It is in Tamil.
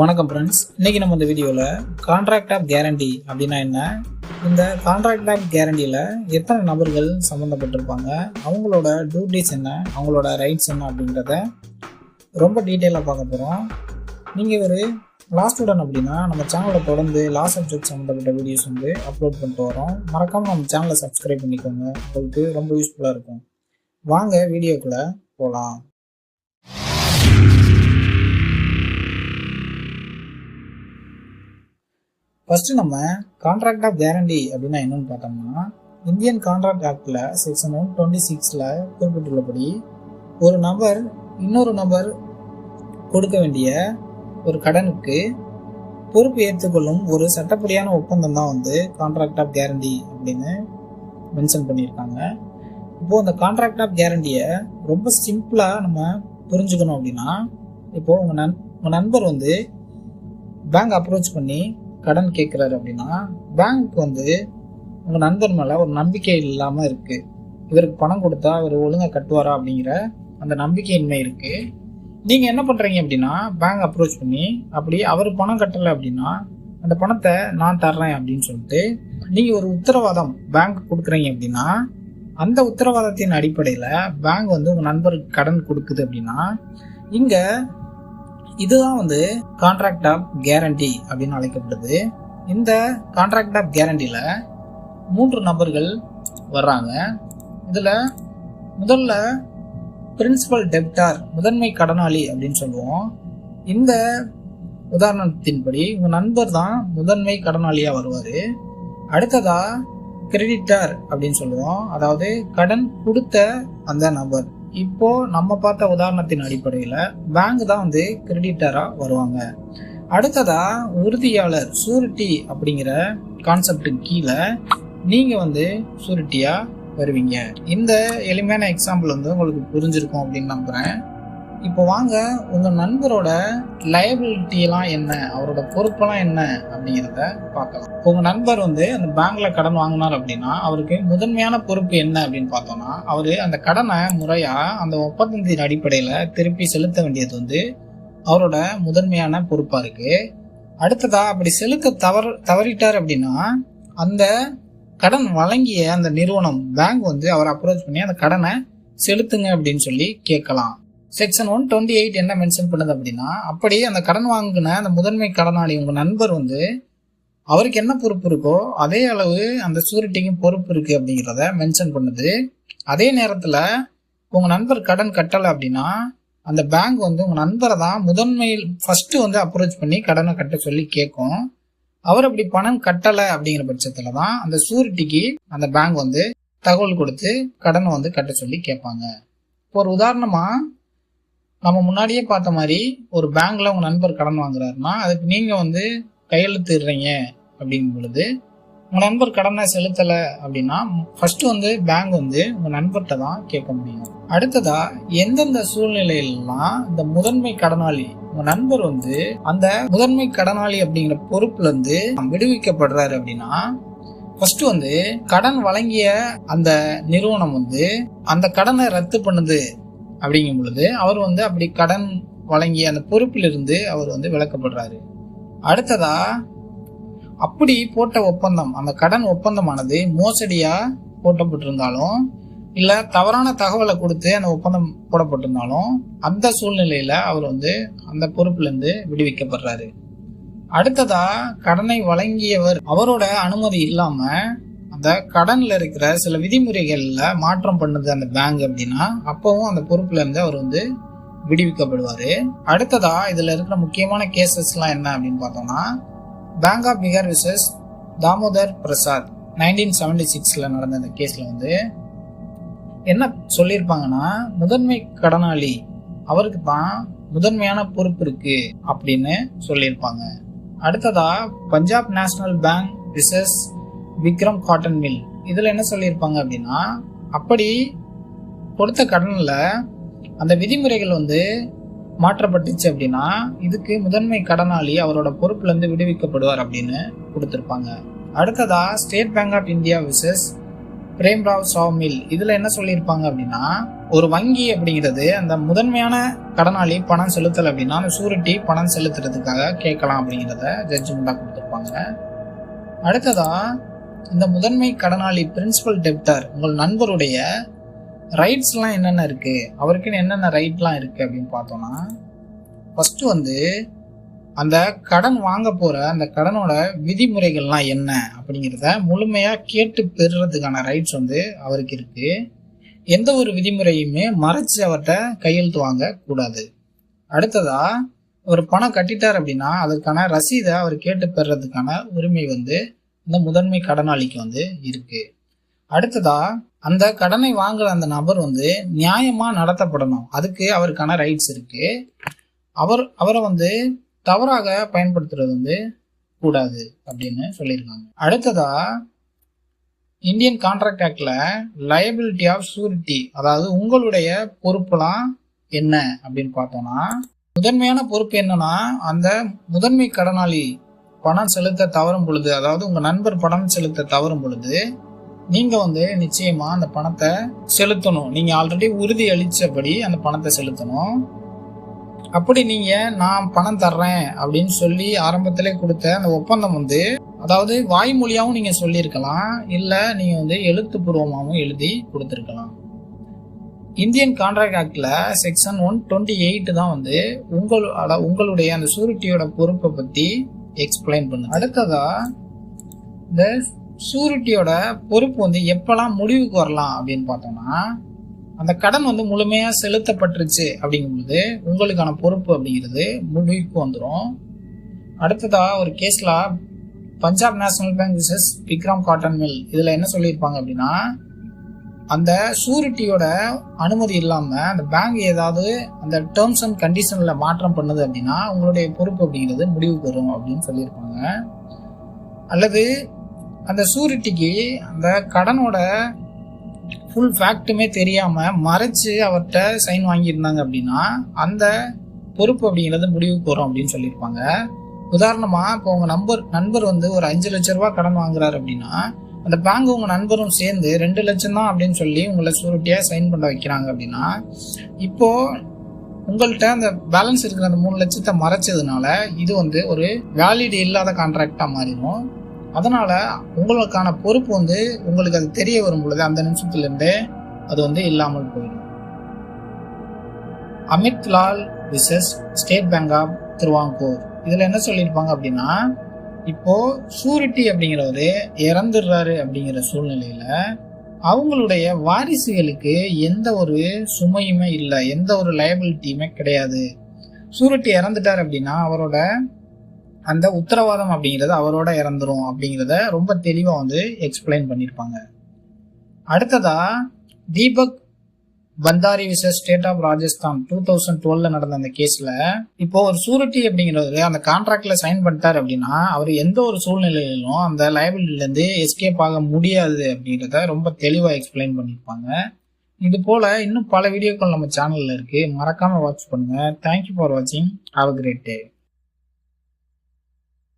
வணக்கம் ஃப்ரெண்ட்ஸ் இன்றைக்கி நம்ம இந்த வீடியோவில் கான்ட்ராக்ட் ஆஃப் கேரண்டி அப்படின்னா என்ன? இந்த கான்ட்ராக்ட் ஆஃப் கேரண்டியில் எத்தனை நபர்கள் சம்மந்தப்பட்டிருப்பாங்க அவங்களோட டியூட்டிஸ் என்ன? அவங்களோட ரைட்ஸ் என்ன அப்படின்றத ரொம்ப டீட்டெயிலாக பார்க்க போகிறோம் நீங்கள் ஒரு லா ஸ்டூடெண்ட் அப்படின்னா நம்ம சேனலில் தொடர்ந்து லா சப்ஜெக்ட் சம்மந்தப்பட்ட வீடியோஸ் வந்து அப்லோட் பண்ணிட்டு வரோம். மறக்காமல் நம்ம சேனலை சப்ஸ்கிரைப் பண்ணிக்கோங்க. உங்களுக்கு ரொம்ப யூஸ்ஃபுல்லாக இருக்கும். வாங்க வீடியோக்குள்ளே போகலாம் ஃபர்ஸ்ட் நம்ம கான்ட்ராக்ட் ஆஃப் கேரண்டி அப்படின்னா என்னன்னு பார்த்தோம்னா இந்தியன் கான்ட்ராக்ட் ஆக்டில் செக்ஷன் ஒன் டுவெண்ட்டி சிக்ஸில் குறிப்பிட்டுள்ளபடி ஒரு நபர் இன்னொரு நபர் கொடுக்க வேண்டிய ஒரு கடனுக்கு பொறுப்பு ஏற்றுக்கொள்ளும் ஒரு சட்டப்படியான ஒப்பந்தம் தான் வந்து கான்ட்ராக்ட் ஆஃப் கேரண்டி அப்படின்னு மென்ஷன் பண்ணியிருக்காங்க. இப்போது அந்த கான்ட்ராக்ட் ஆஃப் கேரண்டியை ரொம்ப சிம்பிளாக நம்ம புரிஞ்சுக்கணும் அப்படின்னா இப்போது உங்கள் நண் உங்கள் நண்பர் வந்து பேங்க் அப்ரோச் பண்ணி கடன் கேட்குறாரு அப்படின்னா பேங்க் வந்து உங்கள் நண்பர் மேலே ஒரு நம்பிக்கை இல்லாமல் இருக்குது இவருக்கு பணம் கொடுத்தா இவர் ஒழுங்காக கட்டுவாரா அப்படிங்கிற அந்த நம்பிக்கையின்மை இருக்குது நீங்கள் என்ன பண்ணுறீங்க அப்படின்னா பேங்க் அப்ரோச் பண்ணி அப்படி அவர் பணம் கட்டலை அப்படின்னா அந்த பணத்தை நான் தர்றேன் அப்படின்னு சொல்லிட்டு நீங்கள் ஒரு உத்தரவாதம் பேங்க் கொடுக்குறீங்க அப்படின்னா அந்த உத்தரவாதத்தின் அடிப்படையில் பேங்க் வந்து உங்கள் நண்பருக்கு கடன் கொடுக்குது அப்படின்னா இங்கே இதுதான் வந்து கான்ட்ராக்ட் ஆஃப் கேரண்டி அப்படின்னு அழைக்கப்படுது. இந்த கான்ட்ராக்ட் ஆஃப் கேரண்டியில் மூன்று நபர்கள் வர்றாங்க. இதில் முதல்ல பிரின்சிபல் டெப்டார் முதன்மை கடனாளி அப்படின்னு சொல்லுவோம். இந்த உதாரணத்தின்படி உங்கள் நண்பர் தான் முதன்மை கடனாளியாக வருவார். அடுத்ததாக கிரெடிட்டார் அப்படின்னு சொல்லுவோம். அதாவது கடன் கொடுத்த அந்த நபர். இப்போ நம்ம பார்த்த உதாரணத்தின் அடிப்படையில் பேங்க் தான் வந்து கிரெடிட்டராக வருவாங்க. அடுத்ததா உறுதியாளர் சூரிட்டி அப்படிங்கிற கான்செப்டுக்கு கீழே நீங்கள் வந்து சூரிட்டியாக வருவீங்க. இந்த எளிமையான எக்ஸாம்பிள் வந்து உங்களுக்கு புரிஞ்சிருக்கும் அப்படின்னு நம்புகிறேன் இப்போ வாங்க உங்கள் நண்பரோட லயபிலிட்டியெல்லாம் என்ன? அவரோட பொறுப்பெல்லாம் என்ன? அப்படிங்கிறத பார்க்கலாம். உங்கள் நண்பர் வந்து அந்த பேங்க்ல கடன் வாங்கினார் அப்படின்னா அவருக்கு முதன்மையான பொறுப்பு என்ன அப்படின்னு பார்த்தோம்னா அவர் அந்த கடனை முறையாக அந்த ஒப்பந்தத்தின் அடிப்படையில் திருப்பி செலுத்த வேண்டியது வந்து அவரோட முதன்மையான பொறுப்பாக இருக்குது அடுத்ததா அப்படி செலுத்த தவறு தவறிட்டார் அப்படின்னா அந்த கடன் வழங்கிய அந்த நிறுவனம் பேங்க் வந்து அவரை அப்ரோச் பண்ணி அந்த கடனை செலுத்துங்க அப்படின்னு சொல்லி கேட்கலாம். செக்ஷன் ஒன் டுவெண்ட்டி எயிட் என்ன மென்ஷன் பண்ணுது அப்படின்னா அப்படி அந்த கடன் வாங்கின அந்த முதன்மை கடனாளி உங்கள் நண்பர் வந்து அவருக்கு என்ன பொறுப்பு இருக்கோ அதே அளவு அந்த சூரிட்டிக்கும் பொறுப்பு இருக்கு அப்படிங்கிறத மென்ஷன் பண்ணுது. அதே நேரத்தில் உங்கள் நண்பர் கடன் கட்டலை அப்படின்னா அந்த பேங்க் வந்து உங்கள் நண்பரை தான் முதன்மையில் ஃபர்ஸ்ட் வந்து அப்ரோச் பண்ணி கடனை கட்ட சொல்லி கேட்கும். அவர் அப்படி பணம் கட்டலை அப்படிங்கிற பட்சத்தில் தான் அந்த சூரிட்டிக்கு அந்த பேங்க் வந்து தகவல் கொடுத்து கடனை வந்து கட்ட சொல்லி கேட்பாங்க. இப்போ ஒரு உதாரணமாக நம்ம முன்னாடியே பார்த்த மாதிரி ஒரு பேங்க்ல உங்க நண்பர் கடன் வாங்குறாருன்னா அதுக்கு நீங்க வந்து கையெழுத்துடுறீங்க அப்படிங்கும் பொழுது உங்க நண்பர் கடனை செலுத்தல அப்படின்னா ஃபர்ஸ்ட் வந்து பேங்க் வந்து உங்க நண்பர்கிட்ட தான் கேட்க முடியும். அடுத்ததா எந்தெந்த சூழ்நிலையிலாம் இந்த முதன்மை கடனாளி உங்க நண்பர் வந்து அந்த முதன்மை கடனாளி அப்படிங்கிற பொறுப்புல இருந்து விடுவிக்கப்படுறாரு அப்படின்னா ஃபர்ஸ்ட் வந்து கடன் வழங்கிய அந்த நிறுவனம் வந்து அந்த கடனை ரத்து பண்ணுது அப்படிங்கும் பொழுது அவர் வந்து அப்படி கடன் வழங்கிய அந்த பொறுப்பிலிருந்து அவர் வந்து விளக்கப்படுறாரு அடுத்ததா அப்படி போட்ட ஒப்பந்தம் அந்த கடன் ஒப்பந்தமானது மோசடியா போட்டப்பட்டிருந்தாலும் இல்ல தவறான தகவலை கொடுத்து அந்த ஒப்பந்தம் போடப்பட்டிருந்தாலும் அந்த சூழ்நிலையில அவர் வந்து அந்த பொறுப்புல இருந்து விடுவிக்கப்படுறாரு. அடுத்ததா கடனை வழங்கியவர் அவரோட அனுமதி இல்லாம அந்த கடனில் இருக்கிற சில விதிமுறைகளில் மாற்றம் பண்ணுது அந்த பேங்க் அப்படின்னா அப்போவும் அந்த பொறுப்புல இருந்து அவர் வந்து விடுவிக்கப்படுவார். அடுத்ததா இதில் இருக்கிற முக்கியமான கேசஸ்லாம் என்ன அப்படின்னு பார்த்தோம்னா bank of Bihar versus Damodar Prasad nineteen seventy சிக்ஸில் நடந்த அந்த கேஸில் வந்து என்ன சொல்லியிருப்பாங்கன்னா முதன்மை கடனாளி அவருக்கு தான் முதன்மையான பொறுப்பு இருக்கு அப்படின்னு சொல்லியிருப்பாங்க. அடுத்ததா Punjab national bank versus Vikram cotton mill இதில் என்ன சொல்லியிருப்பாங்க அப்படின்னா அப்படி கொடுத்த கடனில் அந்த விதிமுறைகள் வந்து மாற்றப்பட்டுச்சு அப்படின்னா இதுக்கு முதன்மை கடனாளி அவரோட பொறுப்புலேருந்து விடுவிக்கப்படுவார் அப்படின்னு கொடுத்துருப்பாங்க. அடுத்ததா state bank of India versus Premrao sawmill இதில் என்ன சொல்லியிருப்பாங்க அப்படின்னா ஒரு வங்கி அப்படிங்கிறது அந்த முதன்மையான கடனாளி பணம் செலுத்தல் அப்படின்னா அந்த சூரிட்டி பணம் செலுத்துறதுக்காக கேட்கலாம் அப்படிங்கிறத ஜட்ஜ்மெண்ட்டாக கொடுத்துருப்பாங்க. அடுத்ததா இந்த முதன்மை கடனாளி பிரின்சிபல் டெப்டர் உங்கள் நண்பருடைய ரைட்ஸ்லாம் என்னென்ன இருக்குது அவருக்குன்னு என்னென்ன ரைட்லாம் இருக்குது அப்படின்னு பார்த்தோன்னா ஃபஸ்ட்டு வந்து அந்த கடன் வாங்க போகிற அந்த கடனோட விதிமுறைகள்லாம் என்ன அப்படிங்கிறத முழுமையாக கேட்டு பெறுறதுக்கான ரைட்ஸ் வந்து அவருக்கு இருக்குது எந்த ஒரு விதிமுறையுமே மறைச்சு அவர்கிட்ட கையெழுத்து வாங்க கூடாது. அடுத்ததா ஒரு பணம் கட்டிட்டார் அப்படின்னா அதுக்கான ரசீதை அவர் கேட்டு பெறுறதுக்கான உரிமை வந்து இந்த முதன்மை கடனாளிக்கு வந்து இருக்கு. அடுத்ததா அந்த கடனை வாங்குற அந்த நபர் வந்து நியாயமா நடத்தப்படணும். அதுக்கு அவருக்கான ரைட்ஸ் இருக்கு. அவர் அவரை வந்து தவறாக பயன்படுத்துறது வந்து கூடாது அப்படின்னு சொல்லியிருக்காங்க. அடுத்ததா இந்தியன் கான்ட்ராக்ட் ஆக்டில் லயபிலிட்டி ஆஃப் சூரிட்டி அதாவது உங்களுடைய பொறுப்புலாம் என்ன அப்படின்னு பார்த்தோம்னா முதன்மையான பொறுப்பு என்னன்னா அந்த முதன்மை கடனாளி பணம் செலுத்த தவறும் பொழுது அதாவது உங்க நண்பர் பணம் செலுத்த தவறும் பொழுது நீங்க வந்து நிச்சயமா அந்த பணத்தை செலுத்தணும். நீங்க ஆல்ரெடி உறுதி அளிச்சபடி அந்த பணத்தை செலுத்தணும். அப்படி நீங்க நான் பணம் தர்றேன் அப்படின்னு சொல்லி ஆரம்பத்திலே கொடுத்த அந்த ஒப்பந்தம் வந்து அதாவது வாய்மொழியாகவும் நீங்க சொல்லியிருக்கலாம் இல்ல நீங்க வந்து எழுத்துப்பூர்வமாகவும் எழுதி கொடுத்துருக்கலாம். இந்தியன் கான்ட்ராக்ட் ஆக்டில் செக்ஷன் ஒன் டுவெண்ட்டி எயிட் தான் வந்து உங்களோட உங்களுடைய அந்த சூரிட்டியோட பொறுப்பை பற்றி எக்ஸ்பிளைன் பண்ணுது. அடுத்ததா இந்த சூரிட்டியோட பொறுப்பு வந்து எப்பெல்லாம் முடிவுக்கு வரலாம் அப்படின்னு பார்த்தோம்னா அந்த கடன் வந்து முழுமையாக செலுத்தப்பட்டுருச்சு அப்படிங்கும்போது உங்களுக்கான பொறுப்பு அப்படிங்கிறது முடிவுக்கு வந்துடும் அடுத்ததாக ஒரு கேஸில் Punjab national bank versus Vikram cotton mill இதில் என்ன சொல்லியிருப்பாங்க அப்படின்னா அந்த சூரிட்டியோட அனுமதி இல்லாமல் அந்த பேங்க் ஏதாவது அந்த டேர்ம்ஸ் அண்ட் கண்டிஷனில் மாற்றம் பண்ணுது அப்படின்னா உங்களுடைய பொறுப்பு அப்படிங்கிறது முடிவுக்கு வரும் அப்படின்னு சொல்லியிருப்பாங்க. அல்லது அந்த சூரிட்டிக்கு அந்த கடனோட ஃபுல் ஃபேக்ட்டுமே தெரியாமல் மறைச்சு அவர்கிட்ட சைன் வாங்கியிருந்தாங்க அப்படின்னா அந்த பொறுப்பு அப்படிங்கிறது முடிவுக்கு வரும் அப்படின்னு சொல்லியிருப்பாங்க. உதாரணமாக இப்போ உங்கள் நம்பர் நண்பர் வந்து ஒரு அஞ்சு லட்ச ரூபா கடன் வாங்குறாரு அப்படின்னா அந்த பேங்க் உங்கள் நண்பரும் சேர்ந்து ரெண்டு லட்சம் தான் அப்படின்னு சொல்லி உங்களை சூரிட்டியாக சைன் பண்ண வைக்கிறாங்க அப்படின்னா இப்போது உங்கள்கிட்ட அந்த பேலன்ஸ் இருக்கிற அந்த மூணு லட்சத்தை மறைச்சதுனால இது வந்து ஒரு வேலிட் இல்லாத கான்ட்ராக்டாக மாறிடும். அதனால் உங்களுக்கான பொறுப்பு வந்து உங்களுக்கு அது தெரிய வரும் பொழுது அந்த நிமிஷத்துலேருந்தே அது வந்து இல்லாமல் போயிடும். Amit Lal versus state bank of Thiruvankur. இதில் என்ன சொல்லியிருப்பாங்க அப்படின்னா இப்போ சூரிட்டி அப்படிங்கிறவரு இறந்துடுறாரு அப்படிங்கிற சூழ்நிலையில அவங்களுடைய வாரிசுகளுக்கு எந்த ஒரு சுமையுமே இல்லை எந்த ஒரு லயபிலிட்டியுமே கிடையாது. சூரிட்டி இறந்துட்டார் அப்படின்னா அவரோட அந்த உத்தரவாதம் அப்படிங்கிறது அவரோட இறந்துரும் அப்படிங்கிறத ரொம்ப தெளிவாக வந்து எக்ஸ்பிளைன் பண்ணியிருப்பாங்க அடுத்ததா Deepak Bhandari versus state of Rajasthan two thousand twelve நடந்த அந்த கேஸ்ல இப்போ ஒரு சூரிட்டி அப்படிங்கிறது அந்த கான்ட்ராக்ட்ல சைன் பண்ணிட்டாரு அப்படின்னா அவர் எந்த ஒரு சூழ்நிலையிலும் அந்த லைபிலிட்டில இருந்து எஸ்கேப் ஆக முடியாது அப்படின்றத ரொம்ப தெளிவா எக்ஸ்பிளைன் பண்ணியிருப்பாங்க இது போல இன்னும் பல வீடியோக்கள் நம்ம சேனல்ல இருக்கு. மறக்காம வாட்ச் பண்ணுங்க. தேங்க்யூ ஃபார் வாட்சிங் ஹாவ் கிரேட் டே